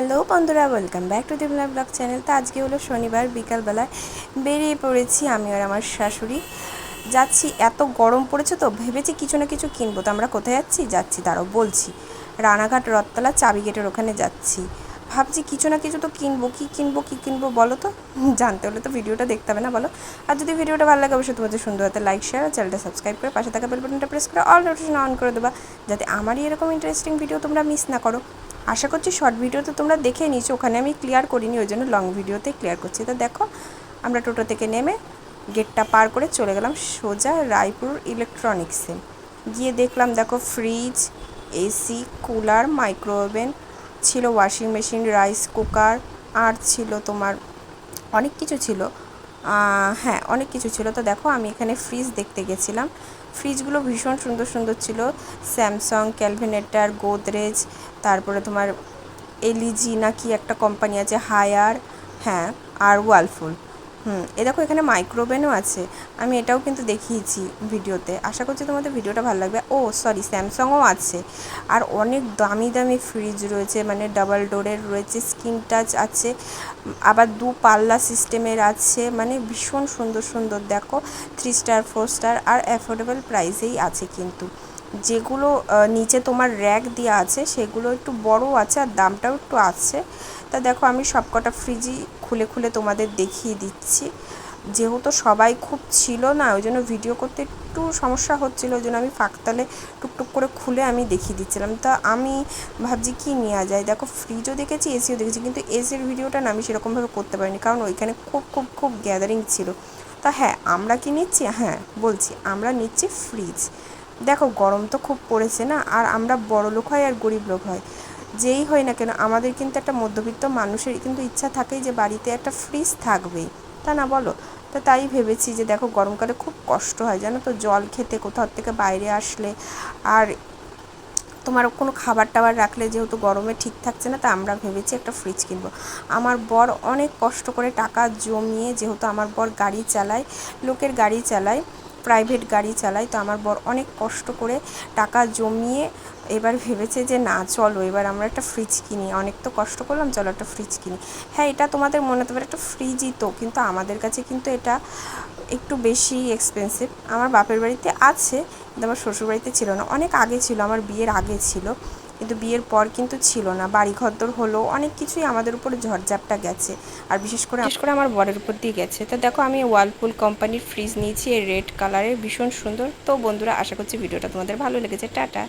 Hello বন্ধুরা welcome back to দিবলা blog channel তো আজকে হলো শনিবার, বিকালবেলায় বেরিয়ে পড়েছি আমি আর আমার শাশুড়ি। যাচ্ছি, এত গরম পড়েছে তো, ভেবেছি কিছু না কিছু কিনবো। তো আমরা কোথায় যাচ্ছি? যাচ্ছি তারও বলছি। রানাঘাট রথতলা চাবি গেটের ওখানে যাচ্ছি। ভাবছি কিছু না কিছু তো কিনবো, কী কিনবো কী কিনবো বলো তো? জানতে হলে তো ভিডিওটা দেখতে হবে না বলো। আর যদি ভিডিওটা ভালো লাগে অবশ্যই তোমাদের সুন্দর হাতে লাইক শেয়ার চ্যানেলটা সাবস্ক্রাইব করে পাশে থাকা বেল বাটনটা প্রেস করে অল নোটিফিকেশন অন করে দেবা, যাতে আমারই এরকম ইন্টারেস্টিং ভিডিও তোমরা মিস না করো। আশা করছি শর্ট ভিডিওতে তোমরা দেখে নিয়েছো, ওখানে আমি ক্লিয়ার করিনি, ওই জন্য লং ভিডিওতে ক্লিয়ার করছি। তো দেখো, আমরা টোটো থেকে নেমে গেটটা পার করে চলে গেলাম সোজা রায়পুর ইলেকট্রনিক্সে গিয়ে দেখলাম দেখো fridge AC cooler microwave oven ছিল ওয়াশিং মেশিন রাইস কুকার আর ছিল তোমার অনেক কিছু ছিল। হ্যাঁ অনেক কিছু ছিল। তো দেখো, আমি এখানে ফ্রিজ দেখতে গেছিলাম। ফ্রিজগুলো ভীষণ সুন্দর সুন্দর ছিল। স্যামসাং ক্যালভিনেটার গোদরেজ তারপরে তোমার এলিজি না কি একটা কোম্পানি আছে হায়ার হ্যাঁ আর ওয়ালফুল হুম, এ দেখো এখানে মাইক্রোওভেনও আছে। আমি এটাও কিন্তু দেখিয়েছি ভিডিওতে। আশা করছি তোমাদের ভিডিওটা ভালো লাগবে। ও সরি স্যামসাংও আছে। আর অনেক দামি দামি ফ্রিজ রয়েছে মানে ডাবল ডোরের রয়েছে স্ক্রিন টাচ আছে, আবার দু পাল্লা সিস্টেমের আছে মানে ভীষণ সুন্দর সুন্দর। দেখো থ্রি স্টার ফোর স্টার আর অ্যাফোর্ডেবল প্রাইসেই আছে কিন্তু। যেগুলো নিচে তোমার র্যাক দেওয়া আছে, সেগুলো একটু বড় আছে আর দামটাও একটু আছে। তা দেখো, আমি সবকটা ফ্রিজই খুলে খুলে তোমাদের দেখিয়ে দিচ্ছি। যেহেতু সবাই খুব ছিল না, ওই জন্য ভিডিও করতে একটু সমস্যা হচ্ছিল, ওই জন্য আমি ফাঁকতালে টুকটুক করে খুলে আমি দেখিয়ে দিচ্ছিলাম। তা আমি ভাবছি কী নেওয়া যায়? দেখো ফ্রিজও দেখেছি এসিও দেখেছি, কিন্তু এসির ভিডিওটা না আমি সেরকমভাবে করতে পারিনি, কারণ ওইখানে খুব খুব খুব গ্যাদারিং ছিল। তা হ্যাঁ আমরা কি নিচ্ছি? হ্যাঁ বলছি, আমরা নিচ্ছি ফ্রিজ দেখো, গরম তো খুব পড়েছে না, আর আমরা বড় লোক হয় আর গরিব লোক হয়। যেই হয় না কেন, আমাদের কিন্তু একটা মধ্যবিত্ত মানুষের কিন্তু ইচ্ছা থাকেই যে বাড়িতে একটা ফ্রিজ থাকবেই। তা না বলো? তো তাই ভেবেছি যে দেখো গরমকালে খুব কষ্ট হয়, জানো তো? জল খেতে, কোথাও থেকে বাইরে আসলে। আর তোমার কোনো খাবার টাবার রাখলে যেহেতু গরমে ঠিক থাকছে না, তা আমরা ভেবেছি একটা ফ্রিজ কিনবো। আমার বর অনেক কষ্ট করে টাকা জমিয়ে, যেহেতু আমার বর গাড়ি চালায়, লোকের গাড়ি চালায় প্রাইভেট গাড়ি চালাই, তো আমার বর অনেক কষ্ট করে টাকা জমিয়ে এবার ভেবেছে যে, না, চলো, এবার আমরা একটা ফ্রিজ কিনি। অনেক তো কষ্ট করলাম, চলো একটা ফ্রিজ কিনি। হ্যাঁ এটা তোমাদের মনে হতে পারে একটা ফ্রিজই তো, কিন্তু আমাদের কাছে কিন্তু এটা একটু বেশি এক্সপেন্সিভ আমার বাপের বাড়িতে আছে, কিন্তু আমার শ্বশুরবাড়িতে ছিল না। অনেক আগে ছিল, আমার বিয়ের আগে ছিল। কিন্তু বিয়ের পর কিন্তু ছিল না। বাড়ি ঘরদোর হলো অনেক কিছুই আমাদের উপরে ঝড়ঝাপটা গেছে। আর বিশেষ করে বিশেষ করে আমার বরের উপর দিয়ে গেছে। তো দেখো আমি ওয়ালপুল কোম্পানির ফ্রিজ নিয়েছি রেড কালারের ভীষণ সুন্দর। তো বন্ধুরা, আশা করছি ভিডিওটা তোমাদের ভালো লেগেছে। টাটা।